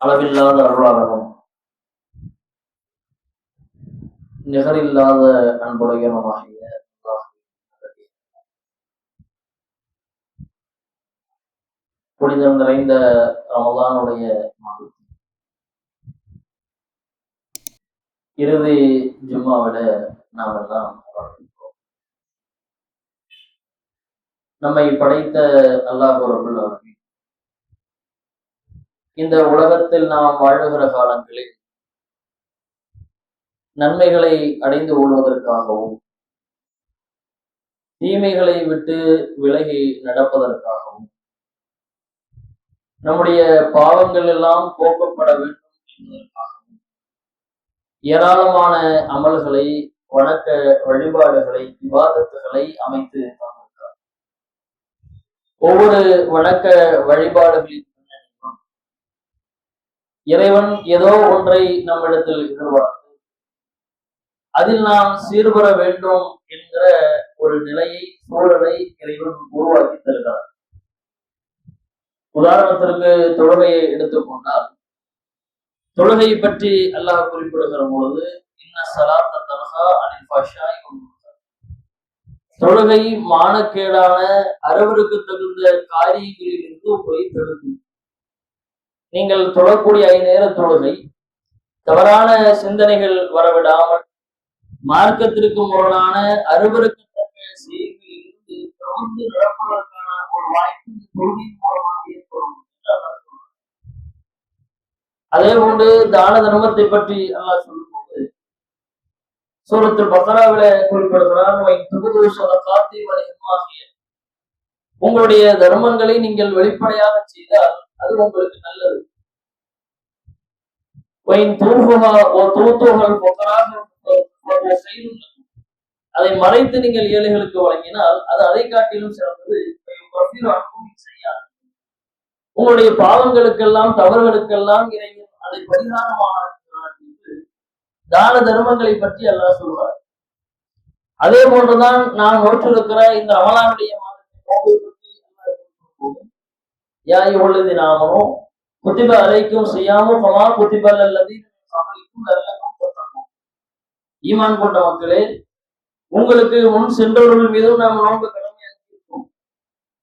அளவில்லாத அருளாளனும் நிகரில்லாத அன்புடையனுமாகிய புனிதம் நிறைந்த ரமலானுடைய மாதம் இறுதி ஜும்மாவில நாம் எல்லாம் வாழ்கின்றோம் நம்மை படைத்த அல்லாஹ் ரபுல் ஆலமீன் இந்த உலகத்தில் நாம் வாழுகிற காலங்களில் நன்மைகளை அடைந்து கொள்வதற்காகவும் தீமைகளை விட்டு விலகி நடப்பதற்காகவும் நம்முடைய பாவங்கள் எல்லாம் போக்கப்பட வேண்டும் என்பதற்காகவும் ஏராளமான அமல்களை வணக்க வழிபாடுகளை விவாதத்துகளை அமைத்து தந்திருக்கிறார். ஒவ்வொரு வணக்க வழிபாடுகளின் இறைவன் ஏதோ ஒன்றை நம்மிடத்தில் எதிர்பார்த்து அதில் நாம் சீர்பெற வேண்டும் என்கிற ஒரு நிலையை சூழலை இறைவன் உருவாக்கி தருகிறார். உதாரணத்திற்கு தொழுகையை எடுத்துக்கொண்டால் தொழுகையை பற்றி அல்லாஹ் குறிப்பிடுகிற பொழுது இன்ன சலாத்த தலகா அனில் தொழுகை மானக்கேடான அறவருக்கு தகுந்த காரியங்களில் இருந்து போய் தடுக்கும். நீங்கள் தொழக்கூடிய ஐநேர தொழுகை தவறான சிந்தனைகள் வரவிடாமல் மார்க்கத்திற்கு முரணான அருவருக்கத்தக்க செய்திகளில் இருந்து தொடர்ந்து நடப்பதற்கான ஒரு வாய்ப்பு தொழுகையின் மூலமாக ஏற்படும் அதே போன்று தான தர்மத்தை பற்றி அல்லாஹ் சொல்லும்போது சூரத்தில் பக்கராவில குறிப்பிடுகிறான் உங்களுடைய தர்மங்களை நீங்கள் வெளிப்படையாக செய்தால் அது உங்களுக்கு நல்லது. அதை மறைத்து நீங்கள் ஏழைகளுக்கு வழங்கினால் அது அதை காட்டிலும் சிறந்தது. செய்யாது உங்களுடைய பாவங்களுக்கெல்லாம் தவறுகளுக்கெல்லாம் இறைவன் அதை பரிகாரமாக என்று தான தர்மங்களை பற்றி அல்லாஹ் சொல்றார் அதே போன்றுதான் நான் நோற்றிருக்கிற இந்த ரமலானுடைய மாதத்தின் யாய் இவ்வளவு நாமனும் குத்திப அலைக்கும் செய்யாமல் கமா குத்திபல் அல்லது அவர்களுக்கும் ஈமான் கொண்ட மக்களே உங்களுக்கு முன் சென்றவர்கள் மீதும் நாம் நோன்பு கடமையாக்கி இருக்கோம்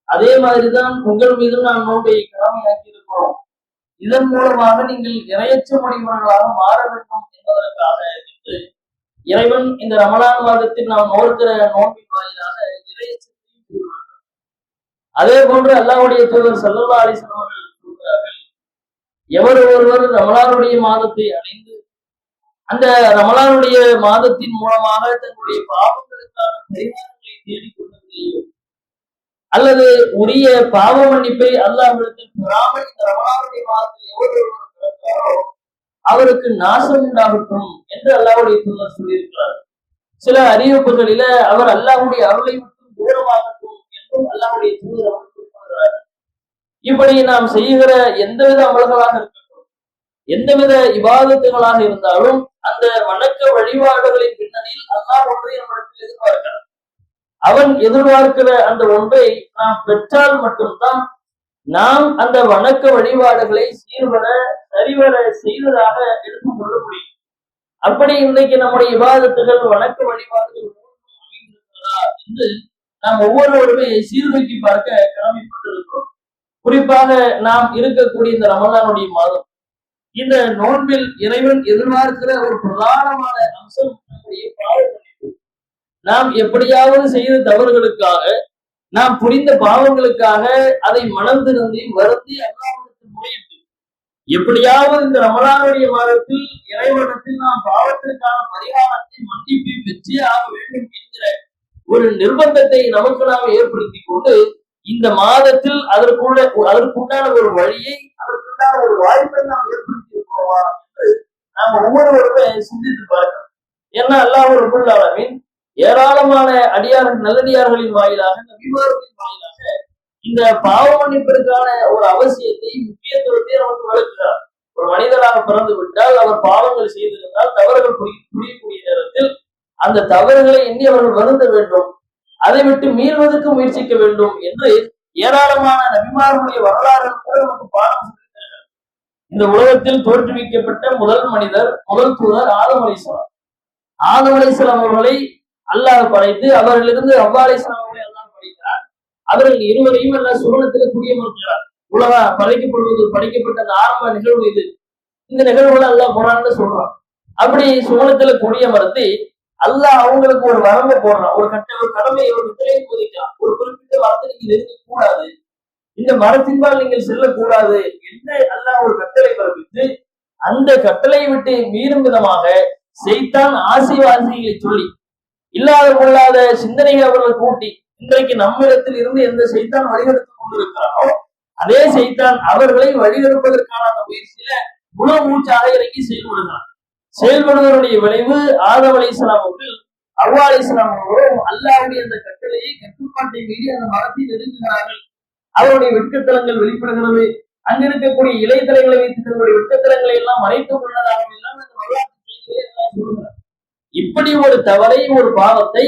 அதே மாதிரிதான் உங்கள் மீதும் நாம் நோன்பை கடமையாக்கி இருக்கிறோம் இதன் மூலமாக நீங்கள் இரையச்சமடைவர்களாக மாற வேண்டும் என்பதற்காக என்று இறைவன் இந்த ரமலான் மாதத்தில் நாம் நோக்கிற நோன்பின் வாயிலாக இரையச்சத்தையும் கூறுவார்கள் அதே போன்று அல்லாவுடைய தூதர் சல்லல்லா அலிசன் அவர்கள் சொல்கிறார்கள் எவர் ஒருவர் ரமலானுடைய மாதத்தை அடைந்து அந்த ரமலானுடைய மாதத்தின் மூலமாக தன்னுடைய பாவங்களுக்கான பரிகாரங்களை தேடிக்கொள்ளவில்லையோ அல்லது உரிய பாவ மன்னிப்பை அல்லாஹிடத்தில் பெறாமல் இந்த ரமலானுடைய மாதத்தில் எவர் ஒருவர் பிறந்தாரோ அவருக்கு நாசம் உண்டாகட்டும் என்று அல்லாவுடைய தூதர் சொல்லியிருக்கிறார். சில அறிவிப்புகளில அவர் அல்லாஹுடைய அருளை மட்டும் தூரமாகட்டும் அனைத்தும் அல்லாவுடைய தூதர் அவர் இப்படி நாம் செய்கிற எந்தவித அமல்களாக இருக்கட்டும் எந்தவித இபாதத்துகளாக இருந்தாலும் அந்த வணக்க வழிபாடுகளின் பின்னணியில் அல்லாஹ் ஒன்றை நம்மிடத்தில் எதிர்பார்க்கிறார் அவன் எதிர்பார்க்கிற அந்த ஒன்றை நாம் பெற்றால் மட்டும்தான் நாம் அந்த வணக்க வழிபாடுகளை சீர்வர சரிவர செய்வதாக எடுத்துக் கொள்ள முடியும். அப்படி இன்னைக்கு நம்முடைய விவாதத்துகள் வணக்க வழிபாடுகள் என்று நாம் ஒவ்வொருவருமே சீர்தூக்கி பார்க்க கடமைப்பட்டிருக்கிறோம். குறிப்பாக நாம் இருக்கக்கூடிய இந்த ரமலானுடைய மாதம். இந்த நோன்பில் இறைவன் எதிர்பார்க்கிற ஒரு பிரதானமான அம்சம் நம்முடைய பாவ மன்னிப்பு நாம் எப்படியாவது செய்த தவறுகளுக்காக நாம் புரிந்த பாவங்களுக்காக அதை மனம் திருந்தி வருந்தி அல்லாவிடத்தில் முறையிட்டு எப்படியாவது இந்த ரமலானுடைய மாதத்தில் இறைவனத்தில் நாம் பாவத்திற்கான பரிகாரத்தை மன்னிப்பை பெற்றே ஆக வேண்டும் என்கிற ஒரு நிர்பந்தத்தை நமக்கு நாம் ஏற்படுத்தி கொண்டு இந்த மாதத்தில் அதற்குள்ள அதற்குண்டான ஒரு வழியை அதற்குண்டான ஒரு வாய்ப்பை நாம் ஏற்படுத்தி இருக்கிறோமா என்று நாம் ஒவ்வொருவருமே சிந்தித்து பார்க்கணும். ஏன்னா அல்லாஹ் ரபுல்லாலமின் ஏராளமான அடியார்கள் நல்லடியார்களின் வாயிலாக நபிமார்களின் வாயிலாக இந்த பாவ மன்னிப்பிற்கான ஒரு அவசியத்தை முக்கியத்துவத்தை நமக்கு வளர்க்கிறார் ஒரு மனிதராக பிறந்து விட்டால் அவர் பாவங்கள் செய்திருந்தால் தவறுகள் புரிய புரியக்கூடிய நேரத்தில் அந்த தவறுகளை எண்ணி அவர்கள் வருந்த வேண்டும். அதை விட்டு மீள்வதற்கு முயற்சிக்க வேண்டும் என்று ஏராளமான நபிமார்களுடைய வரலாறுகள் கூட நமக்கு பாடம் இந்த உலகத்தில் தோற்றுவிக்கப்பட்ட முதல் மனிதர் முதல் தூதர் ஆதம் அலிஸ்லாம் ஆதம் அலிஸ்லாம் அவர்களை அல்லாஹ் படைத்து அவர்களிருந்து அவ்வா அலிஸ்லாம் அவர்களை அல்லாஹ் படைக்கிறார். அவர்கள் இருவரையும் அல்ல சுவனத்தில் குடியமர்த்துகிறார். உலக படைக்கப்படுவது படைக்கப்பட்ட அந்த ஆரம்ப நிகழ்வு இது. இந்த நிகழ்வுகளை அல்லாஹ் போனான்னு சொல்றான். அப்படி சுவனத்துல குடியமர்த்தி அல்லாஹ் அவங்களுக்கு ஒரு வரம்பு போடுறான். ஒரு கட்ட ஒரு கடமையை ஒரு கட்டளை போதிக்கிறான். ஒரு குறிப்பிட்ட வார்த்தை நீங்க நெருங்க கூடாது இந்த மரத்தின்பால் நீங்கள் செல்லக்கூடாது என்ன அல்ல ஒரு கட்டளை பிறப்பித்து அந்த கட்டளையை விட்டு மீறும் விதமாக செய்தான் ஆசைவாசிகளை சொல்லி இல்லாத கொள்ளாத சிந்தனையை அவர்கள் கூட்டி இன்றைக்கு நம்மிடத்தில் இருந்து எந்த செய்தான் வழிகெடுத்துக் கொண்டிருக்கிறாரோ அதே செய்தான் அவர்களை வழிநடப்பதற்கான அந்த முயற்சியில முழு மூச்சாக இறங்கி செயல்படுகிறான் செயல்படுவதனுடைய விளைவு ஆதவ அலிஸ்லாம் அவர்கள் அவ்வா அலிஸ்லாம் அவர்களும் அல்லாவுடைய அந்த கட்டளையை கட்டுப்பாட்டை மீறி அந்த மரத்தை நெருங்குகிறார்கள். அவருடைய வெட்கத்தலங்கள் வெளிப்படுகிறது. அங்க இருக்கக்கூடிய இலைத்தலைகளை வைத்து தன்னுடைய வெட்கத்தலங்களை எல்லாம் மறைத்துக் கொண்டதாகவும் எல்லாம் அந்த வரலாற்று செய்திகளை எல்லாம் இப்படி ஒரு தவறை ஒரு பாவத்தை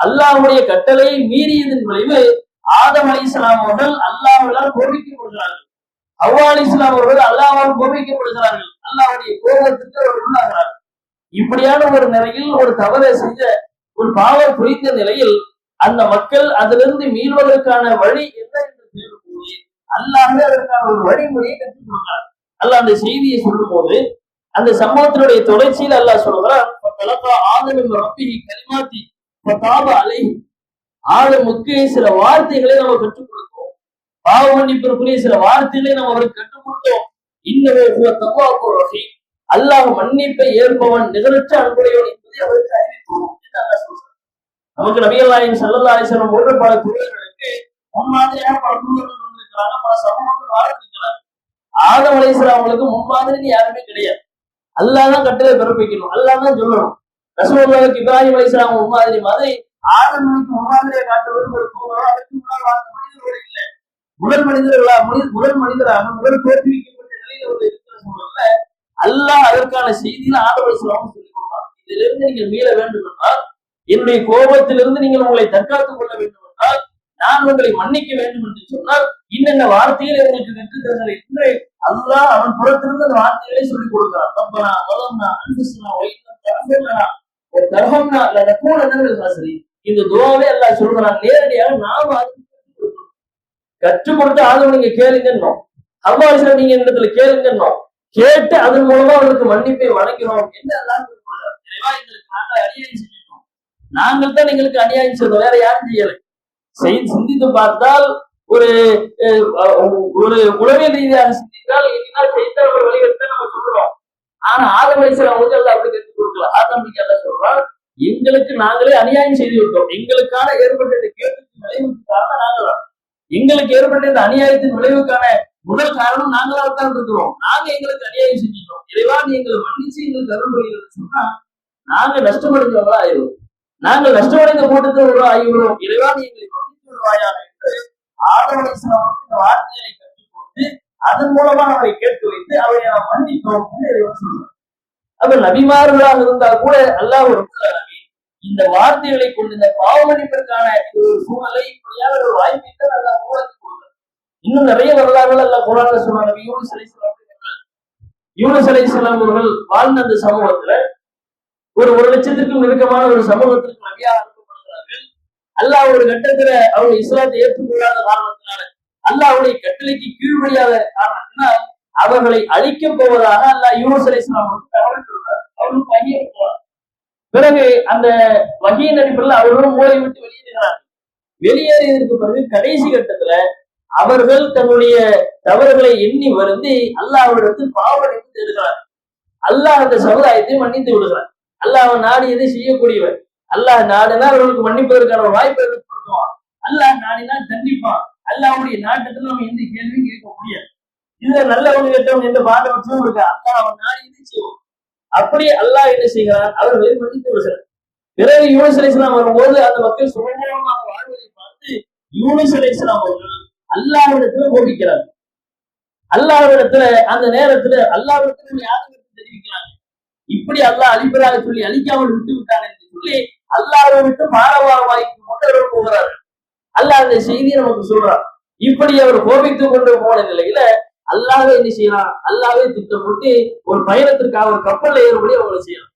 அல்லாஹ்வுடைய கட்டளையை மீறியதன் விளைவு ஆதம் அலிஸ்லாம் அவர்கள் அவர்கள் அல்லாஹ்வால் கொள்கிறார்கள். அவ்வா அலி இஸ்லாம் அவர்கள் அல்லாவால் கோபிக்கப்படுகிறார்கள். அல்லாவுடைய கோபத்துக்கு அவர்கள் உள்ளாகிறார்கள். இப்படியான ஒரு நிலையில் ஒரு தவறை செஞ்ச ஒரு பாவம் புரிந்த நிலையில் அந்த மக்கள் அதிலிருந்து மீள்வதற்கான வழி என்ன என்று தேடும்போது அல்லாஹ் அதற்கான ஒரு வழிமுறையை கற்றுக் கொடுக்கிறார். அல்லாஹ் அந்த செய்தியை சொல்லும் போது அந்த சம்பவத்தினுடைய தொடர்ச்சியில் அல்லாஹ் சொல்கிறார் ஆதமின் ரப்பிஹி கலிமாத்தி ஆளுமுக்கு ஆதமுக்கு சில வார்த்தைகளை நம்ம கற்றுக் கொடுத்தோம் பாவ மன்னிப்பிற்குரிய சில வார்த்தைகளை நாம் அவருக்கு கற்றுக் கொடுத்தோம் இன்னவே தவாபு ரஹீம். அல்லாஹ் மன்னிப்பை ஏற்பவன் நிகழற்ற அன்புடையவன் என்பதை அவருக்கு அறிவிப்போம் என்று அல்லாஹ் சொல்றார் நமக்கு நபியல்லாயின் சல்லல்லா அலிஸ்வரம் போன்ற பல தூதர்களுக்கு முன்மாதிரியாக பல தூதர்கள் வந்திருக்கிறாங்க பல சமூகங்கள் வாழ்ந்திருக்கிறாங்க ஆதம் அலிஸ்லாம் அவங்களுக்கு முன்மாதிரி யாருமே கிடையாது. அல்லாஹ் தான் கட்டளை பிறப்பிக்கணும். அல்லாஹ் தான் சொல்லணும். ரசூலுல்லாஹிக்கு இப்ராஹிம் அலிஸ்லாம் முன்மாதிரி மாதிரி ஆதமனுக்கு முன்மாதிரியை காட்டுவது ஒரு குழுவோ அதுக்கு முன்னால் வாழ்ந்த மனிதர்கள் இல்லை. முதல் மனிதர்களா மனித முதல் மனிதராக முதல் தோற்றுவிக்கப்பட்ட நிலையில ஒரு இருக்கிற சூழல்ல அல்லாஹ் அதற்கான செய்தியில ஆதரவு சொல்லாம சொல்லி கொடுத்தான் இதிலிருந்து நீங்கள் மீள வேண்டும் என்றால் என்னுடைய கோபத்திலிருந்து நீங்கள் உங்களை தற்காத்துக் கொள்ள வேண்டும் என்றால் நான் உங்களை மன்னிக்க வேண்டும் என்று சொன்னால் இன்னென்ன வார்த்தையில் எங்களுக்கு கற்றுத் தருகிறேன் என்று அல்லாஹ் அவன் புறத்திலிருந்து அந்த வார்த்தைகளை சொல்லிக் கொடுக்கிறான் ரப்பனா வளம்னா அன்புஸ்னா வைத்தம் தர்மம்னா தரஹம்னா லனகூனன சரி. இந்த துவாவே அல்லாஹ் சொல்கிறான். நேரடியாக நாம அதுக்கு கற்றுக் கொடுத்து ஆளும் நீங்க கேளுங்கன்னோம் அவ்வாறு நீங்க இடத்துல கேளுங்கன்னோம் கேட்டு அதன் மூலமா அவருக்கு மன்னிப்பை வழங்கிறோம் என்று அல்லாஹ் நாங்கள் அநியாயம் செய்யணும் நாங்கள் தான் எங்களுக்கு அநியாயம் செய்தோம். வேற யாரும் செய்யலை. செய்து சிந்தித்து பார்த்தால் ஒரு அஹ், ஒரு உளவியல் ரீதியாக சிந்தித்தால் என்ன செய்தால் ஒரு நம்ம சொல்றோம். ஆனா ஆதம் வயசுல அவங்க எல்லாம் அப்படி கற்றுக் கொடுக்கல. ஆதம் எல்லாம் சொல்றான் எங்களுக்கு நாங்களே அநியாயம் செய்து விட்டோம். எங்களுக்கான ஏற்பட்ட கேட்டு கேட்டுக்கு விளைவுக்கு காரணம் நாங்கள் தான் எங்களுக்கு ஏற்பட்ட இந்த அநியாயத்தின் விளைவுக்கான முதல் காரணம் நாங்களா தான் இருக்கிறோம். நாங்க எங்களுக்கு அநியாயம் செஞ்சிட்டோம். இறைவா நீ எங்களை மன்னிச்சு எங்களுக்கு அருள் புரிகிறது சொன்னா நாங்க நஷ்டமடைஞ்சவங்களா ஆயிடுவோம். நாங்கள் நஷ்டமடைந்த கூட்டத்தில் ஒரு ஆகிவிடும் இறைவா நீ எங்களை மன்னித்து விடுவாயாக என்று ஆதவனை இந்த வார்த்தையை கற்றுக்கொண்டு கொடுத்து அதன் மூலமா அவரை கேட்டு வைத்து அவரை நாம் மன்னித்தோம் என்று இறைவன் சொல்றார். அப்ப நபிமார்களாக இருந்தால் கூட அல்லாஹ் ஒரு இந்த வார்த்தைகளை கொண்டு இந்த பாவமணிப்பிற்கான ஒரு சூழலை இப்படியாக ஒரு வாய்ப்பை நல்லா அல்லாஹ் உருவாக்கி கொடுத்தார் இன்னும் நிறைய வரலாறுகள் எல்லாம் குரான்ல சொல்றாங்க. யூனிஸ் அலை அலைஹிஸ்ஸலாம் அவர்கள். யூனுஸ் அவர்கள் வாழ்ந்த அந்த சமூகத்துல ஒரு ஒரு லட்சத்திற்கும் நெருக்கமான ஒரு சமூகத்திற்கு நபியாக அனுப்பப்படுகிறார்கள். அல்லாஹ் ஒரு கட்டத்துல அவங்க இஸ்லாத்தை ஏற்றுக்கொள்ளாத காரணத்தினால அல்லாஹுடைய கட்டளைக்கு கீழ்ப்படியாத காரணத்தினால் அவர்களை அழிக்கப் போவதாக அல்லாஹ் யூனிஸ் அலை அவர்களுக்கு தகவல் சொல்றார் பிறகு அந்த வகையின் அடிப்படையில் அவர்களும் மூளை விட்டு வெளியேறுகிறார்கள் வெளியேறியதற்கு பிறகு கடைசி கட்டத்துல அவர்கள் தன்னுடைய தவறுகளை எண்ணி வருந்தி அல்லாஹ்விடத்தில் பாவமன்னிப்பு தேடுகிறார் அல்லாஹ் அந்த சமுதாயத்தை மன்னித்து விடுகிறார் அல்லாஹ் அவன் நாடியதை செய்யக்கூடியவர் அல்லாஹ் நாடினா அவர்களுக்கு மன்னிப்பதற்கான ஒரு வாய்ப்பை ஏற்படுத்துவான் அல்லாஹ் நாடினா தண்டிப்பான். அல்லாஹ்வுடைய நாட்டத்துல நம்ம எந்த கேள்வியும் கேட்க முடியாது. இதுல நல்லவங்க கெட்டவங்க எந்த பாடபட்சமும் இருக்கு? அல்லாஹ் அவன் நாடியதை செய்வான்? அப்படி அல்லாஹ் என்ன செய்கிறான்? அவர்களை மன்னித்து விடுகிறார் பிறகு யூனிஸ் அலிஸ்லாம் வரும்போது அந்த மக்கள் சுதந்திரமாக வாழ்வதை பார்த்து யூனிஸ் அலிஸ்லாம் அவர்கள் அல்லாஹ்விடத்துல கோபிக்கிறார் அல்லாவிடத்துல அந்த நேரத்துல அல்லாவிடத்துல யாருக்கு தெரிவிக்கிறாங்க? இப்படி அல்லாஹ் அழிப்பதாக சொல்லி அழிக்காமல் விட்டு விட்டான் என்று சொல்லி அல்லாவை விட்டு பாரவாரமாய்க்கு கொண்டவர்கள் போகிறார்கள். அல்லாஹ் அந்த செய்தியை நமக்கு சொல்றார் இப்படி அவர் கோபித்துக் கொண்டு போன நிலையில அல்லாவே என்ன செய்யலாம்? அல்லாவே போட்டு ஒரு பயணத்திற்காக ஒரு கப்பல்ல ஏறும்படி அவங்களை செய்யலாம்.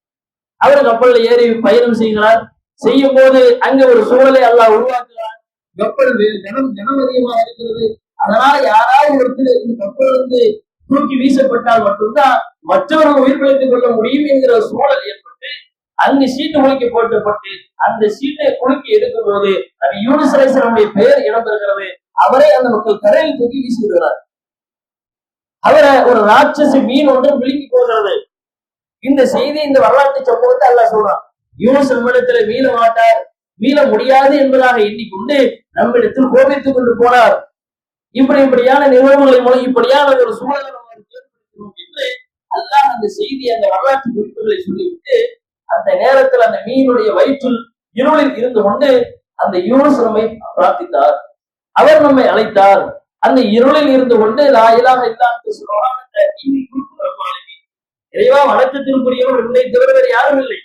அவர் கப்பல்ல ஏறி பயணம் செய்கிறார். செய்யும் போது அங்க ஒரு சூழலை அல்லாஹ் உருவாக்குகிறார். கப்பல் தினம் ஜனம் ஜனம் அதிகமா இருக்கிறது. அதனால யாராவது ஒருத்தர் இந்த கப்பல் வந்து தூக்கி வீசப்பட்டால் மட்டும்தான் மற்றவர்கள் உயிர் பிழைத்துக் கொள்ள முடியும் என்கிற சூழல் ஏற்பட்டு அங்கு சீட்டு குலுக்கி போட்டப்பட்டு அந்த சீட்டை குலுக்கி எடுக்கும் போது அது யூனிசரேசனுடைய பெயர் இடம்பெறுகிறது அவரை அந்த மக்கள் கரையில் தூக்கி வீசி விடுகிறார் அவரை ஒரு ராட்சசி மீன் ஒன்று விழுங்கி போகிறது இந்த செய்தி இந்த வரலாற்று சம்பவத்தை அல்ல சொல்றான். யூனுஸ் நம்மிடத்துல மீள மாட்டார் மீள முடியாது என்பதாக எண்ணிக்கொண்டு நம்மிடத்தில் கோபித்துக் கொண்டு போனார். இப்படி இப்படியான நிகழ்வுகளை மூலம் இப்படியான ஒரு சூழலை நம்ம ஏற்படுத்தணும் என்று அல்லாஹ் அந்த செய்தி அந்த வரலாற்று குறிப்புகளை சொல்லிவிட்டு அந்த நேரத்தில் அந்த மீனுடைய வயிற்றில் இருளில் இருந்து கொண்டு அந்த யூனுஸ் நம்மை பிரார்த்தித்தார் அவர் நம்மை அழைத்தார். அந்த இருளில் இருந்து கொண்டு லாயிலாக இல்லாமல் சொல்லுவான். அந்த நீதி குறிப்பு இறைவா வணக்கத்திற்குரியவர் உன்னை தவிர வேறு யாரும் இல்லை.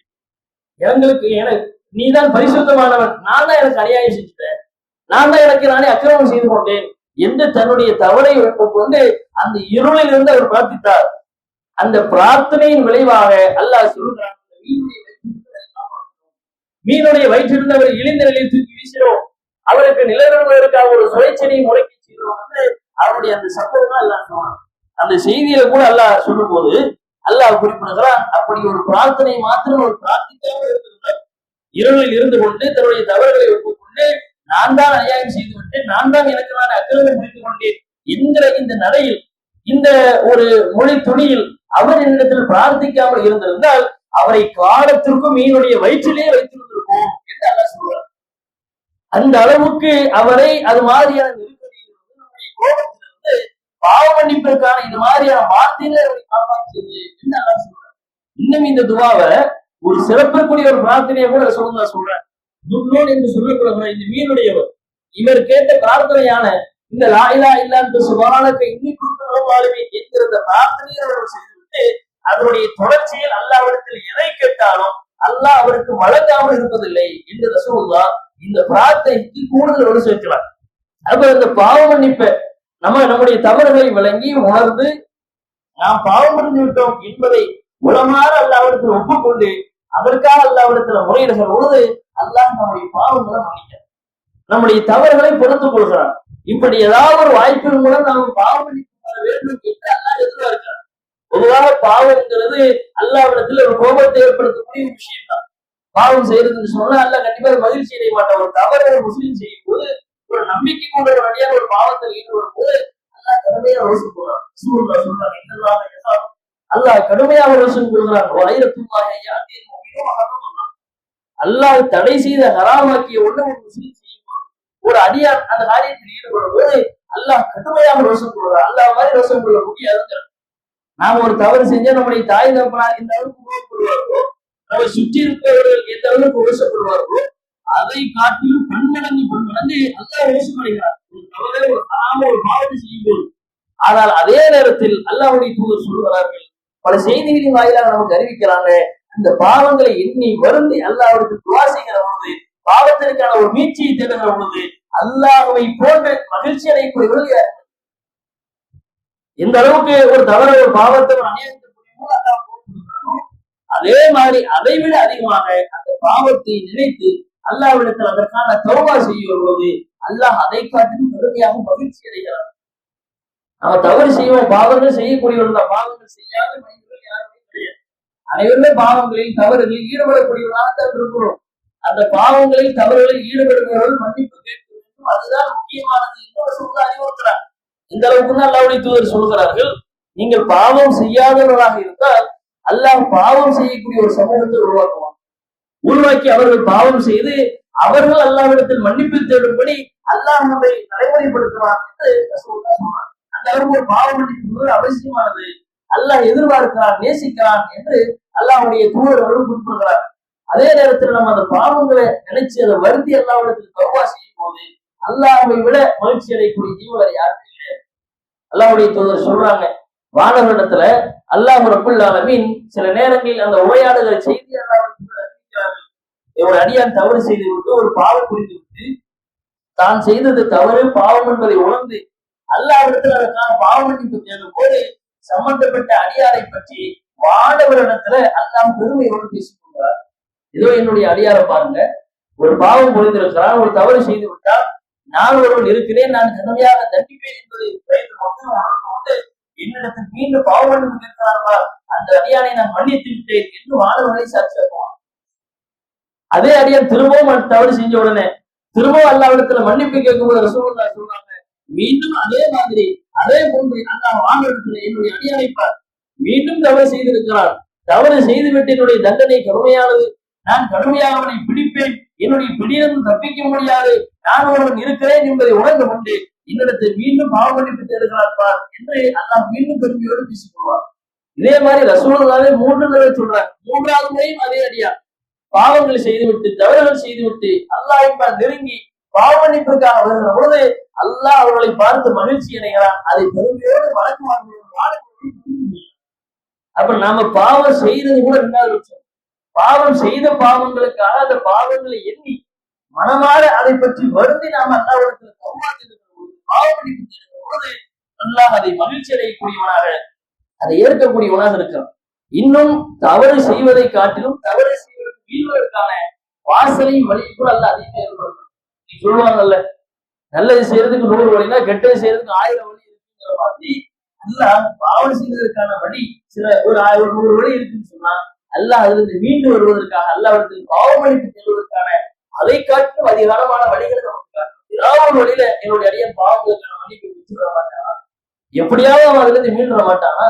எங்களுக்கு எனக்கு நீதான் பரிசுத்தமானவன். நான் தான் எனக்கு அநியாயம் செஞ்சுட்டேன் நான் தான் எனக்கு நானே அக்கிரமம் செய்து கொண்டேன் என்று தன்னுடைய தவறை கொண்டு அந்த இருளில் இருந்து அவர் பிரார்த்தித்தார். அந்த பிரார்த்தனையின் விளைவாக அல்லாஹ் சொல்கிறான் மீனுடைய வயிற்றிலிருந்து அவர் இழிந்த நிலையில் தூக்கி வீசினோம். அவருக்கு நிலநடுவதற்காக ஒரு சுழற்சியை முறைக்கு செய்தோம் என்று அவருடைய அந்த சம்பவம் தான் அல்லாஹ் சொன்னான் அந்த செய்தியில கூட அல்லாஹ் சொல்லும் போது அல்லாஹ் குறிப்பிடுகிறான் அப்படி ஒரு பிரார்த்தனை மாத்திரம் ஒரு பிரார்த்திக்காமல் இருந்திருந்தார் இருளில் இருந்து கொண்டு தன்னுடைய தவறுகளை ஒப்புக்கொண்டு நான் தான் அநியாயம் செய்து விட்டேன் நான் தான் எனக்கு நான் அக்கிரமம் புரிந்து கொண்டேன் என்கிற இந்த நடையில் இந்த ஒரு மொழி துணியில் அவர் என்னிடத்தில் பிரார்த்திக்காமல் இருந்திருந்தால் அவரை காலத்திற்கும் மீனுடைய வயிற்றிலே வைத்திருந்திருக்கும் என்று அல்ல சொல்றார் அந்த அளவுக்கு அவரை அது மாதிரியான பாவ மன்னிப்பிற்கான இது மாதிரியான வார்த்தையில அவரை காப்பாற்றியது என்ன சொல்றேன். இன்னும் இந்த துவாவை ஒரு சிறப்பிற்குரிய ஒரு பிரார்த்தனையை கூட சொல்லுங்க சொல்றேன். துர்லோன் என்று சொல்லப்படுகிற இந்த மீனுடையவர் இவர் கேட்ட பிரார்த்தனையான இந்த லாயிலா இல்லாத சுபானத்தை இன்னி கொடுத்த என்கிற அந்த பிரார்த்தனையை அவர் செய்துவிட்டு அதனுடைய தொடர்ச்சியில் அல்லாவிடத்தில் எதை கேட்டாலும் அல்லாஹ் அவருக்கு வழங்காமல் இருப்பதில்லை என்று ரசூல்லா இந்த பிரார்த்தனைக்கு கூடுதல் வலு சேர்க்கிறார் அப்ப இந்த பாவ மன்னிப்பை நம்ம நம்முடைய தவறுகளை விளங்கி உணர்ந்து நாம் பாவம் புரிந்து விட்டோம் என்பதை உளமாற அல்லாவிடத்தில் ஒப்புக்கொண்டு அதற்காக அல்லாவிடத்துல முறையிடுகிற பொழுது அல்லாஹ் நம்முடைய பாவங்களை மன்னிக்க நம்முடைய தவறுகளை பொறுத்துக் கொள்கிறான். இப்படி ஏதாவது ஒரு வாய்ப்பின் மூலம் நாம் பாவம் வேண்டும் என்று அல்லாஹ் எதிர்பார்க்கிறார் பொதுவாக பாவம்ங்கிறது அல்லாவிடத்தில் ஒரு கோபத்தை ஏற்படுத்தக்கூடிய ஒரு விஷயம் தான் பாவம் செய்யறதுன்னு சொன்னா அல்லாஹ் கண்டிப்பா மகிழ்ச்சி அடைய மாட்டான் ஒரு தவறு முஸ்லீம் செய்யும் போது ஒரு நம்பிக்கை கொண்ட ஒரு ஒரு பாவத்தில் ஈடுபடும்போது அல்லா அல்லாஹ் கடுமையாக போறான் ரசூலுல்லாஹ் சொல்றாங்க இதெல்லாம் அல்லாஹ் கடுமையாக ரோசம் கொடுக்குறாங்க ஆயிரத்துமாக அல்லாஹ் தடை செய்த ஹராமாக்கிய ஒண்ணு ஒரு முஸ்லீம் செய்யும்? ஒரு அடியார் அந்த காரியத்தில் ஈடுபடும் போது அல்லாஹ் கடுமையாக ரோசம் கொள்கிறார் அல்லாஹ் மாதிரி ரோசம் கொள்ள முடியாது நாம ஒரு தவறு செஞ்சா நம்முடைய தாய் தப்பனா இந்த அளவுக்கு கோபப்படுவார்களோ? நம்ம சுற்றி இருக்கிறவர்கள் எந்த அளவுக்கு ரோசப்படுவார்களோ அதை காட்டிலும் பன்மடங்கு பன்மடங்கு அல்லாஹ் ரோசம் ஒரு ஒரு ஹராம ஒரு பாவத்தை செய்யும் ஆனால் அதே நேரத்தில் அல்லாஹ்வுடைய தூதர் சொல்லுகிறார்கள் பல செய்திகளின் வாயிலாக நமக்கு அறிவிக்கிறாங்க அந்த பாவங்களை எண்ணி வருந்தி அல்லாவிடத்தில் துவா செய்கிற பொழுது பாவத்திற்கான ஒரு மீட்சியை தேடுகிற பொழுது அல்லாஹுவை போன்ற மகிழ்ச்சி அடையக்கூடியவர்கள் யார்? எந்த அளவுக்கு ஒரு தவற ஒரு பாவத்தை ஒரு அநியாயத்தை அல்லாஹ் அதே மாதிரி அதை விட அதிகமாக அந்த பாவத்தை நினைத்து அல்லாவிடத்தில் அதற்கான தௌபா செய்யும் போது அல்லாஹ் அதை காட்டிலும் கடுமையாக மகிழ்ச்சி அடைகிறார் நம்ம தவறு செய்வோம் பாவங்கள் செய்யக்கூடியவர்கள் தான். பாவங்கள் செய்யாத மனிதர்கள் யாருமே கிடையாது. அனைவருமே பாவங்களில் தவறுகளில் ஈடுபடக்கூடியவர்களாக தான் இருக்கிறோம். அந்த பாவங்களில் தவறுகளில் ஈடுபடுபவர்கள் மன்னிப்பு கேட்க வேண்டும். அதுதான் முக்கியமானது என்று சொல்ல அறிவுறுத்துறார் இந்த அளவுக்கு தான் அல்லாவுடைய தூதர் சொல்கிறார்கள் நீங்கள் பாவம் செய்யாதவர்களாக இருந்தால் அல்லாஹ் பாவம் செய்யக்கூடிய ஒரு சமூகத்தை உருவாக்குவான். உருவாக்கி அவர்கள் பாவம் செய்து அவர்கள் அல்லாவிடத்தில் மன்னிப்பு தேடும்படி அல்லாஹ் நம்மை நடைமுறைப்படுத்துவார் என்று சொன்னார். அந்த அளவுக்கு ஒரு பாவம் மன்னிப்பு அவசியமானது. அல்லாஹ் எதிர்பார்க்கிறான் நேசிக்கிறான் என்று அல்லாஹுடைய தூதர் அவர்கள் குறிப்பிடுகிறார் அதே நேரத்தில் நம்ம அந்த பாவங்களை நினைச்சு அதை வருத்தி அல்லாவிடத்தில் தௌபா செய்யும் போது அல்லாஹை விட மகிழ்ச்சி அடையக்கூடிய தீவிர யாருமே இல்லை. அல்லாஹுடைய தூதர் சொல்றாங்க வானவரிடத்துல அல்லாஹ் ரப்புல் சில நேரங்களில் அந்த உரையாடுகிற செய்தி அல்லாஹ்விடத்தில் ஒரு அடியான் தவறு செய்து விட்டு ஒரு பாவம் புரிந்து விட்டு தான் செய்தது தவறு பாவம் என்பதை உணர்ந்து அல்லாவிடத்துல அதற்கான பாவம் மன்னிப்பு தேடும் போது சம்பந்தப்பட்ட அடியாரை பற்றி வானவரிடத்துல அல்லாம் பெருமையோடு பேசிக் கொள்கிறார் இதோ என்னுடைய அடியாரை பாருங்க. ஒரு பாவம் புரிந்திருக்கிறான் ஒரு தவறு செய்து விட்டால் நான் ஒருவன் இருக்கிறேன் நான் கடுமையாக தண்டிப்பேன் என்பதை பயந்து கொண்டு என்னிடத்தில் மீண்டும் பாவம் மன்னிப்பு கேட்கிறார்களா அந்த அடியானை நான் மன்னித்து விட்டேன் என்று வானவர்களை சாட்சி அதே அடியான் திரும்பவும் தவறு செஞ்ச உடனே திரும்பவும் அல்லாவிடத்துல மன்னிப்பு கேட்கும்போது ரசூல்லா சொல்றாங்க மீண்டும் அதே மாதிரி அதே போன்று அல்லாஹ் வாங்கிடத்துல என்னுடைய அடியானைப்பார். மீண்டும் தவறு செய்திருக்கிறார். தவறு செய்துவிட்டு என்னுடைய தண்டனை கடுமையானது. நான் கடுமையாக அவனை பிடிப்பேன். என்னுடைய பிடியிலிருந்து தப்பிக்க முடியாது. நான் ஒருவன் இருக்கிறேன் என்பதை உணர்ந்து கொண்டு என்னிடத்தை மீண்டும் பாவமன்னிப்பு தேடுகிறார் பார் என்று அல்லாஹ் மீண்டும் பெருமையோடு பேசிக்கொள்வார் இதே மாதிரி ரசூலாவே மூன்று தடவை சொல்றாங்க மூன்றாவது முறையும் அதே அடியா. பாவங்களை செய்துவிட்டு தவறுகள் செய்துவிட்டு அல்லாஹ் இப்ப நெருங்கி பாவமன்னிப்பிற்காக வருகிற பொழுது அல்லாஹ் அவர்களை பார்த்து மகிழ்ச்சி அடைகிறான். அதை பெருமையோடு வழக்குவார்கள் அப்ப நாம பாவம் செய்தது கூட ரெண்டாவது விஷயம் பாவம் செய்த பாவங்களுக்காக அந்த பாவங்களை எண்ணி மனமாற அதை பற்றி வருந்தி நாம அல்லாவிடத்தில் தௌபாத்திருக்கிற பாவமன்னிப்பு தேடுகிற பொழுது அல்லாஹ் அதை மகிழ்ச்சி அடையக்கூடியவனாக அதை ஏற்கக்கூடியவனாக இருக்கிறான். இன்னும் தவறு செய்வதை காட்டிலும் தவறு செய்ய வீழ்வதற்கான வாசலையும் வழியும் கூட அல்ல அதிகமாக ஏற்படுத்தும். நீ சொல்லுவாங்கல்ல நல்லது செய்யறதுக்கு நூறு வழினா கெட்டது செய்யறதுக்கு ஆயிரம் வழி இருக்குங்கிற மாதிரி அல்லாஹ் பாவம் செய்வதற்கான வழி சில ஒரு ஆயிரம் ஒரு நூறு வழி இருக்குன்னு சொன்னா அல்லாஹ் அதிலிருந்து மீண்டு வருவதற்காக அல்லாவிடத்தில் பாவமளிப்பு செல்வதற்கான அதை காட்டிலும் அதிகாரமான வழிகளை நமக்கு காட்டும். ஏதாவது ஒரு வழியில என்னுடைய அடியன் பாவங்களுக்கான மன்னிப்பு வச்சுவிட மாட்டானா? எப்படியாவது அவன் அதுல இருந்து மீண்டுட மாட்டானா?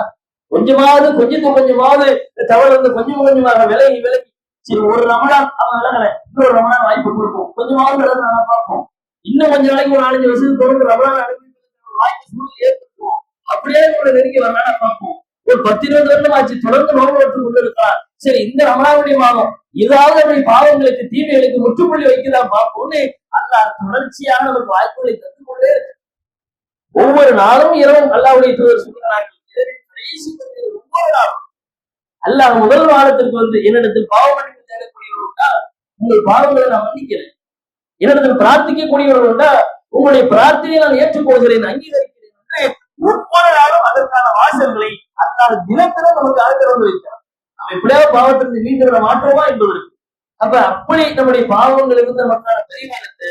கொஞ்சமாவது கொஞ்சத்துக்கு கொஞ்சமாவது தவறு வந்து கொஞ்சம் கொஞ்சமாக விலகி விலகி சரி ஒரு ரமணான் அவன் விலகல இன்னொரு ரமணான் வாய்ப்பு கொடுப்போம் கொஞ்சமாவது விலகு பார்ப்போம். இன்னும் கொஞ்ச நாளைக்கு ஒரு நாலஞ்சு வருஷத்துக்கு தொடர்ந்து ரமணான் அனுபவிக்கிறதுக்கு வாய்ப்பு சூழ்நிலை ஏற்படுத்துவோம் அப்படியே கூட நெருங்கி வரலாம் பார்ப்போம். ஒரு பத்து இருபது வருடம் ஆச்சு தொடர்ந்து நோன்பு ஒன்று கொண்டு இருக்கலாம் சரி இந்த ரமணாவுடைய மாதம் ஏதாவது அப்படி பாவங்களுக்கு தீமைகளுக்கு முற்றுப்புள்ளி வைக்கலாம் பார்ப்போம்னு அல்லாஹ் தொடர்ச்சியான நமக்கு வாய்ப்புகளை தந்து கொண்டே இருக்கு. ஒவ்வொரு நாளும் இரவும் அல்லாவுடைய தூதர் சொல்கிறார்கள் கடைசி ஒவ்வொரு நாளும் அல்லாஹ் முதல் வாரத்திற்கு வந்து என்னிடத்தில் பாவமன்னிப்பு மன்னிப்பு தேடக்கூடியவர்களா உங்கள் பாவங்களை நான் மன்னிக்கிறேன். என்னிடத்தில் பிரார்த்திக்கக்கூடியவர்களா உங்களுடைய பிரார்த்தனையை நான் ஏற்றுக்கொள்கிறேன் அங்கீகரிக்கிறேன் என்று ஒவ்வொரு நாளும் அதற்கான வாசல்களை அதற்கான தினத்திலும் நமக்கு அழைத்து வைக்கிறார் நம்ம எப்படியாவது பாவத்திலிருந்து மீண்டு வர மாற்றோமா இருக்கு. அப்ப அப்படி நம்முடைய பாவங்களிலிருந்து நமக்கான பரிகாரத்தை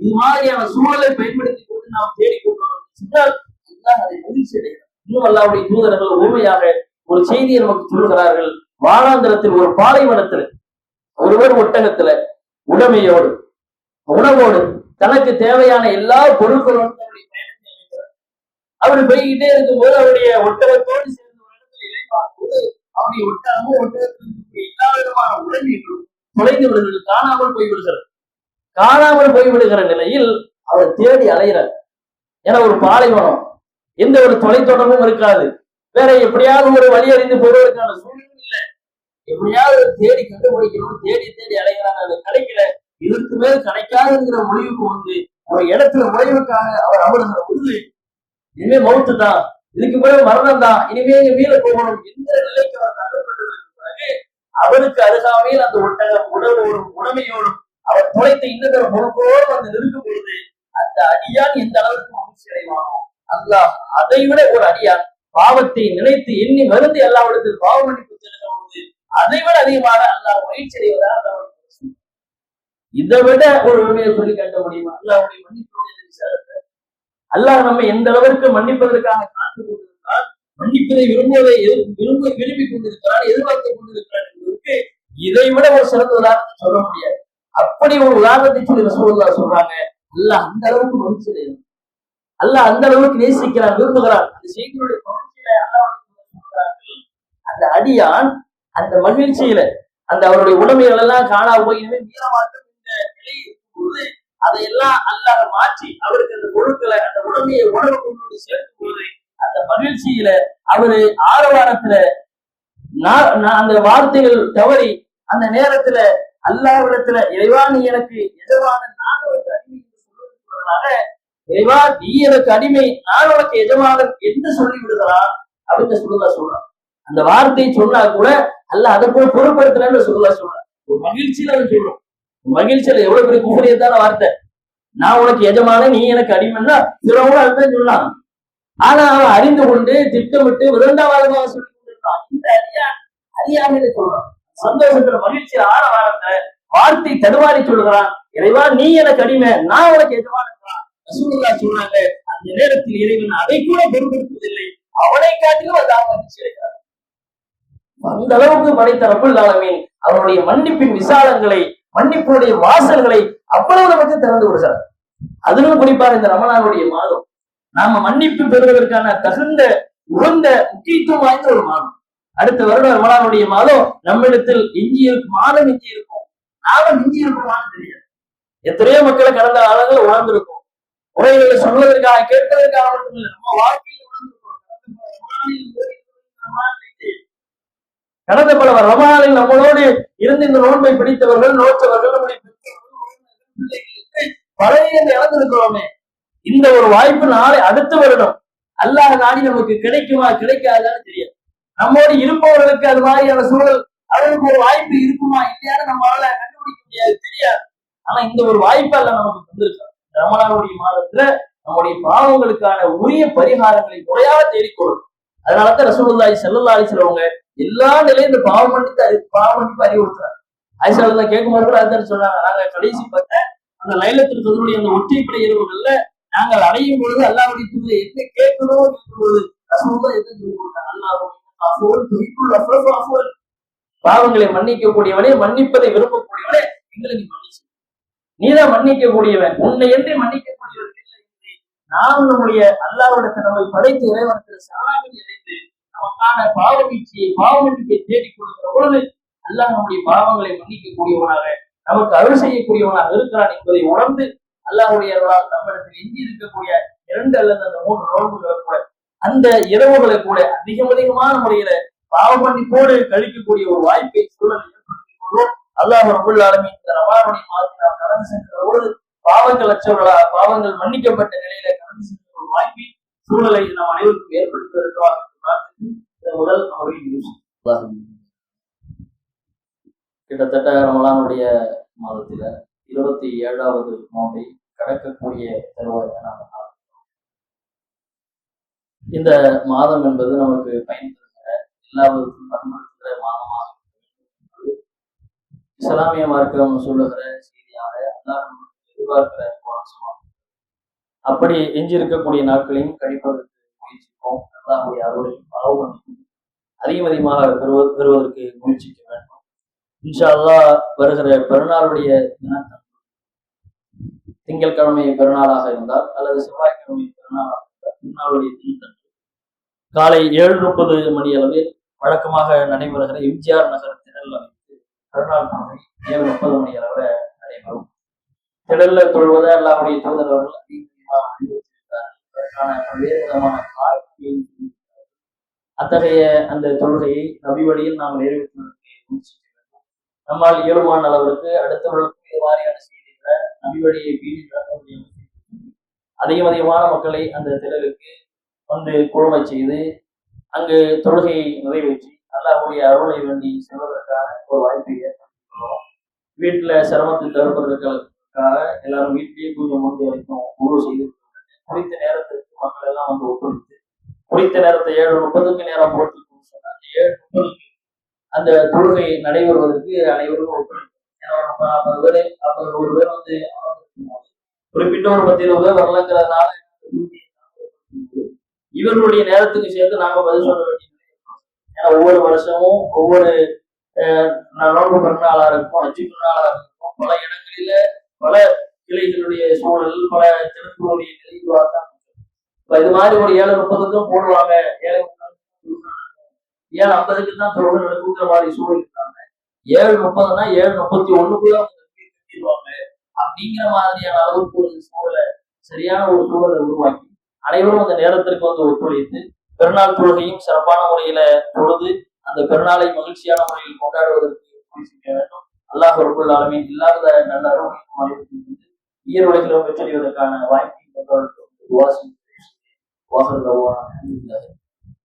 இது மாதிரியான சூழலை பயன்படுத்தி கொண்டு நாம் தேடிக்கொண்டோம் சொன்னால் அல்லாஹ் அதை மகிழ்ச்சி அடைகிறார். இன்னும் அல்லாவுடைய தூதர்கள் உண்மையாக ஒரு செய்தியை நமக்கு சொல்லுகிறார்கள். வானாந்திரத்தில் ஒரு பாலைவனத்துல ஒருவர் ஒட்டகத்துல உடமையோடு உணவோடு தனக்கு தேவையான எல்லா பொருட்களோடு தன்னுடைய பயணத்தை அமைக்கிறார். அவர் போய்கிட்டே இருக்கும்போது அவருடைய ஒட்டகத்தோடு சேர்ந்து ஒரு இடத்துல இழைப்பாகும்போது அவருடைய ஒட்டகமும் ஒட்டகத்திற்கு எல்லா விதமான உடமைகளும் தொலைந்து விடுகிறது காணாமல் போய்விடுகிறது. காணாமல் போய்விடுகிற நிலையில் அவர் தேடி அலைகிறார். ஏன்னா ஒரு பாலைவனம் எந்த ஒரு தொலைத்தொடர்பும் இருக்காது. வேற எப்படியாவது ஒரு வழி அறிந்து போறதுக்கான சூழ்நிலை இல்லை. எப்படியாவது தேடி கண்டுபிடிக்கணும் தேடி தேடி அலைகிறாங்க அது கிடைக்கல. இதற்கு மேல் கிடைக்காதுங்கிற முடிவுக்கு வந்து ஒரு இடத்துல முடிவுக்காக அவர் அமர்கிற பொழுது இனிமே மௌத்து தான். இதுக்கு பிறகு மரணம் தான். இனிமே இங்க மீள போகணும். எந்த நிலைக்கு அவர் தள்ளப்பட்டதற்கு பிறகு அவருக்கு அருகாமையில் அந்த ஒட்டகம் உடலோடும் உடமையோடும் அவர் துளைத்த இன்னதர பொறுப்போடு வந்து நிற்கும் பொழுது அந்த அடியான் எந்த அளவுக்கு மகிழ்ச்சி அடைவானோ அல்லாஹ் அதை விட ஒரு அடியான் பாவத்தை நினைத்து எண்ணி மருந்து எல்லாவிடத்தில் பாவ மன்னிப்பு செல்கிற போது அதை விட அதிகமாக அல்லாஹ் மகிழ்ச்சி அடைவதாக இதை விட ஒரு உண்மையை சொல்லி காட்ட முடியுமா? அல்லாஹுடைய மன்னிப்புடைய விசாரத்தை அல்லாஹ் நம்ம எந்த அளவிற்கு மன்னிப்பதற்காக காத்து கொண்டிருக்கிறார் மன்னிப்பதை விரும்புவதை விரும்ப விரும்பி கொண்டிருக்கிறார் எதிர்பார்த்து கொண்டிருக்கிறார் என்பதற்கு இதை விட ஒரு சிறந்த உதாரணத்தை சொல்ல முடியாது. அப்படி ஒரு உதாரணத்தை சொல்லி ரசூலுல்லாஹ் சொல்றாங்க. அல்லாஹ் அந்த அளவுக்கு மகிழ்ச்சி அல்ல அல்லாஹ் அந்த அளவுக்கு நேசிக்கிறான் விரும்புகிறான். அந்த செய்தியுடைய மகிழ்ச்சியில அந்த அடியான் அந்த மகிழ்ச்சியில அந்த அவருடைய உடமைகள் எல்லாம் காணா போய் இனிமே இந்த அதையெல்லாம் அல்லாஹ் மாற்றி அவருக்கு அந்த பொருட்களை அந்த உடமையை உணவு கொண்டு சேர்க்கும் போது அந்த மகிழ்ச்சியில அவரு ஆரவாரத்துல நான் அந்த வார்த்தைகள் தவறி அந்த நேரத்துல அல்லாவிடத்துல இறைவா நீ எனக்கு எதிரான நான் ஒரு அடிமை என்று சொல்வதற்கு இறைவா நீ எனக்கு அடிமை நான் உனக்கு எஜமானன் என்று சொல்லி விடுகிறான் அப்படின்னு சொல்லுதா சொல்றான். அந்த வார்த்தையை சொன்னா கூட அல்ல அதை போய் பொருட்படுத்தலன்னு சொல்லலா சொல்றான். ஒரு மகிழ்ச்சியில அவன் சொல்றோம் மகிழ்ச்சியில எவ்வளவு பெரிய குமரியத்தான வார்த்தை. நான் உனக்கு எஜமான நீ எனக்கு அடிமைன்னா சிலவங்க அதுதான் சொன்னான் ஆனா அவன் அறிந்து கொண்டு திட்டமிட்டு விருந்தாவாதமாக சொல்லி கொண்டிருக்கான் இந்த அறியா அறியாமையை சொல்றான்? சந்தோஷத்துல மகிழ்ச்சியில ஆன வாரத்தை வார்த்தை தடுமாறி சொல்லுகிறான். இறைவா நீ எனக்கு அடிமை நான் உனக்கு எஜமான ரசூலுல்லா சொன்னாங்க அந்த நேரத்தில் இறைவன் அதை கூட பொருட்படுத்துவதில்லை அவனை காட்டிலும் அது மகிழ்ச்சி அந்த அளவுக்கு படைத்த ரப்புல் ஆலமீன் அவருடைய மன்னிப்பின் விசாலங்களை மன்னிப்புடைய வாசல்களை அவ்வளவு நமக்கு திறந்து விடுகிறார் அதிலும் குறிப்பாக இந்த ரமணானுடைய மாதம் நாம மன்னிப்பு பெறுவதற்கான தகுந்த உகந்த முக்கியத்துவம் வாய்ந்த ஒரு மாதம். அடுத்த வருடம் ரமணானுடைய மாதம் நம்மிடத்தில் எஞ்சி இருக்கும் மாதம் எஞ்சி இருக்கும். நாம மிஞ்சி இருக்குமான்னு தெரியாது. எத்தனையோ மக்களை கடந்த காலங்கள் உணர்ந்திருக்கும். உரைகளை சொல்வதற்காக கேட்பதற்காக மட்டுமில்லை நம்ம வாழ்க்கையில் கடந்த பல ரமணானில் நம்மளோடு இருந்து இந்த நோன்பை பிடித்தவர்கள் நோற்றவர்கள் நம்முடைய பழைய இழந்திருக்கிறோமே. இந்த ஒரு வாய்ப்பு நாளை அடுத்த வருடம். அல்லாஹ் நாடி நமக்கு கிடைக்குமா கிடைக்காதான்னு தெரியாது. நம்மோடு இருப்பவர்களுக்கு அது மாதிரியான சூழல் அவருக்கு ஒரு வாய்ப்பு இருக்குமா இல்லையான்னு நம்மளால கண்டுபிடிக்க முடியாது தெரியாது. ஆனா இந்த ஒரு வாய்ப்பு அல்ல நமக்கு தந்திருக்காங்க ரமணாவுடைய மாதத்துல நம்முடைய பாவங்களுக்கான உரிய பரிகாரங்களை முறையாக தேடிக்கொள்ளும் அதனாலதான் ரசூலுல்லாஹி செல்லல்லா அலிசலவங்க எல்லா நிலையும் இந்த பாவம் மன்னித்து பாவம் மன்னிப்பு அறிவுறுத்துறாங்க. ஆயிஷா கேட்கும்போது கூட அதுதான் சொன்னாங்க. நாங்க கடைசி பார்த்த அந்த லைலத்தில் சொல்லுடைய அந்த ஒற்றைப்படை இரவுகள்ல நாங்கள் அடையும் பொழுது அல்லாவுடைய தூதரை என்ன கேட்கணும் கேட்கும்போது ரசூலுல்லாஹ் எதை சொல்லி கொடுத்தாங்க? அல்லாஹ் பாவங்களை மன்னிக்கக்கூடியவனே மன்னிப்பதை விரும்பக்கூடியவனே எங்களுக்கு மன்னிச்சு நீதான் மன்னிக்க கூடியவன் உன்னை என்று மன்னிக்கக்கூடியவன் இல்லை என்று. நாம் நம்முடைய அல்லாவிடத்தை நம்மை படைத்து இறைவனத்தில் சரணாகதி அடைந்து நமக்கான பாவ வீழ்ச்சியை பாவ மன்னிப்பை தேடிக் கொடுக்கிற பொழுது அல்லாஹ் நம்முடைய பாவங்களை மன்னிக்க கூடியவனாக நமக்கு அருள் செய்யக்கூடியவனாக இருக்கிறான் என்பதை உணர்ந்து அல்லாஹ்வுடைய நம்மிடத்தில் எஞ்சி இருக்கக்கூடிய இரண்டு அல்லது அந்த மூன்று நோன்புகளை கூட அந்த இரவுகளை கூட அதிகம் அதிகமான முறையில பாவ மன்னிப்போடு கழிக்கக்கூடிய ஒரு வாய்ப்பை சூழலை ஏற்படுத்திக் கொள்வோம். அல்லாஹ் ரபுல் ஆலமீன் இந்த ரமலானுடைய மாதத்தை நாம் கடந்து சென்ற பாவங்கள் அற்றவர்களா பாவங்கள் மன்னிக்கப்பட்ட நிலையில கடந்து சென்ற ஒரு வாய்ப்பை சூழலை நாம் அனைவருக்கும் ஏற்படுத்துவதற்காக இந்த முதல் அமர்வில் கிட்டத்தட்ட ரமலானுடைய மாதத்துல இருபத்தி ஏழாவது நோம்பை கடக்கக்கூடிய தருவாயை நாம் இந்த மாதம் என்பது நமக்கு பயன் எல்லா விதத்திலும் பயன்படுத்த இஸ்லாமிய மார்க்கம் சொல்லுகிற செய்தியாக அல்லாஹ் எதிர்பார்க்கிற மாசமா அப்படி எஞ்சி இருக்கக்கூடிய நாட்களையும் கழிப்பதற்கு முயற்சிப்போம். அல்லாஹுடைய அருளையும் அளவு அதிகம் அதிகமாக பெறுவ பெறுவதற்கு முயற்சிக்க வேண்டும். இன்ஷா அல்லாஹ் வருகிற பெருநாளுடைய தினத்தன்று திங்கட்கிழமை பெருநாளாக இருந்தால் அல்லது செவ்வாய்க்கிழமை பெருநாளாக இருந்தால் பெருநாளுடைய தினத்தன்று காலை ஏழு முப்பது மணி அளவில் வழக்கமாக நடைபெறுகிற எம்ஜிஆர் நகர் திடல் அமைத்து பெருநாள் ஏழு முப்பது மணி அளவில் நடைபெறும். திடல்ல தொழுவதை அல்லாவுடைய தூதர் அவர்கள் அதிகமாக அறிவுறுத்தியிருக்கிறார் பல்வேறு விதமான அத்தகைய அந்த தொழுகையை நபி வழியில் நாம் நிறைவேற்றுவதற்கு முயற்சிக்க வேண்டும் நம்மால் இயலுமான அளவிற்கு அடுத்தவர்களுக்கு இது செய்திகளை நபி வழியை பீடி நடத்தக்கூடிய அதிகம் அதிகமான மக்களை அந்த திடலுக்கு வந்து குழுமை செய்து அங்கு தொழுகையை நிறைவேற்றி அல்லாஹ்வுடைய அருளை வேண்டி செல்வதற்கான ஒரு வாய்ப்பை ஏற்படுத்திக் வீட்டுல சிரமத்தை தடுப்பதற்காக எல்லாரும் வீட்டிலேயே கொஞ்சம் முடிஞ்ச வரைக்கும் குழு செய்து குறித்த நேரத்திற்கு மக்கள் எல்லாம் வந்து ஒத்துழைத்து குறித்த நேரத்தை ஏழு முப்பதுக்கு நேரம் போட்டு சொன்னா அந்த ஏழு முப்பதுக்கு அந்த தொழுகை நடைபெறுவதற்கு அனைவரும் ஒத்துழைக்கும் ஏன்னா நம்ம அப்போ பேர் ஐம்பது ஒரு பேர் வந்து குறிப்பிட்ட ஒரு பத்து இருபது பேர் வரலங்கிறதுனால இவர்களுடைய நேரத்துக்கு சேர்த்து நாங்க பதில் சொல்ல வேண்டிய ஏன்னா ஒவ்வொரு வருஷமும் ஒவ்வொரு அஹ், நோன்பு பெருநாளா இருக்கும் அஞ்சு பெருநாளா இருக்கும் பல இடங்களில பல கிளைகளுடைய சூழல் பல திருக்குறளுடைய நிலை தான் இப்ப இது மாதிரி ஒரு ஏழு முப்பதுக்கும் போடுவாங்க. ஏழு ஏழு ஐம்பதுக்கு தான் தொழில் நடக்குங்கிற மாதிரி சூழல் இருக்காங்க. ஏழு முப்பதுனா ஏழு முப்பத்தி ஒண்ணுக்குள்ள அவங்க கட்டிடுவாங்க. அப்படிங்கிற மாதிரியான அளவுக்கு ஒரு சூழலை சரியான ஒரு சூழலை உருவாக்கி அனைவரும் அந்த நேரத்திற்கு வந்து ஒத்துழைத்து பெருநாள் தொழுகையும் சிறப்பான முறையில தொழுது அந்த பெருநாளை மகிழ்ச்சியான முறையில் கொண்டாடுவதற்கு முயற்சிக்க வேண்டும். அல்லாஹ் ரபுல் ஆலமீன் இல்லாத நல்ல அருமையும் ஈர உலகிலும் பெற்றறிவதற்கான வாய்ப்பை கொண்டவர்களுக்கு வாசி வாசல்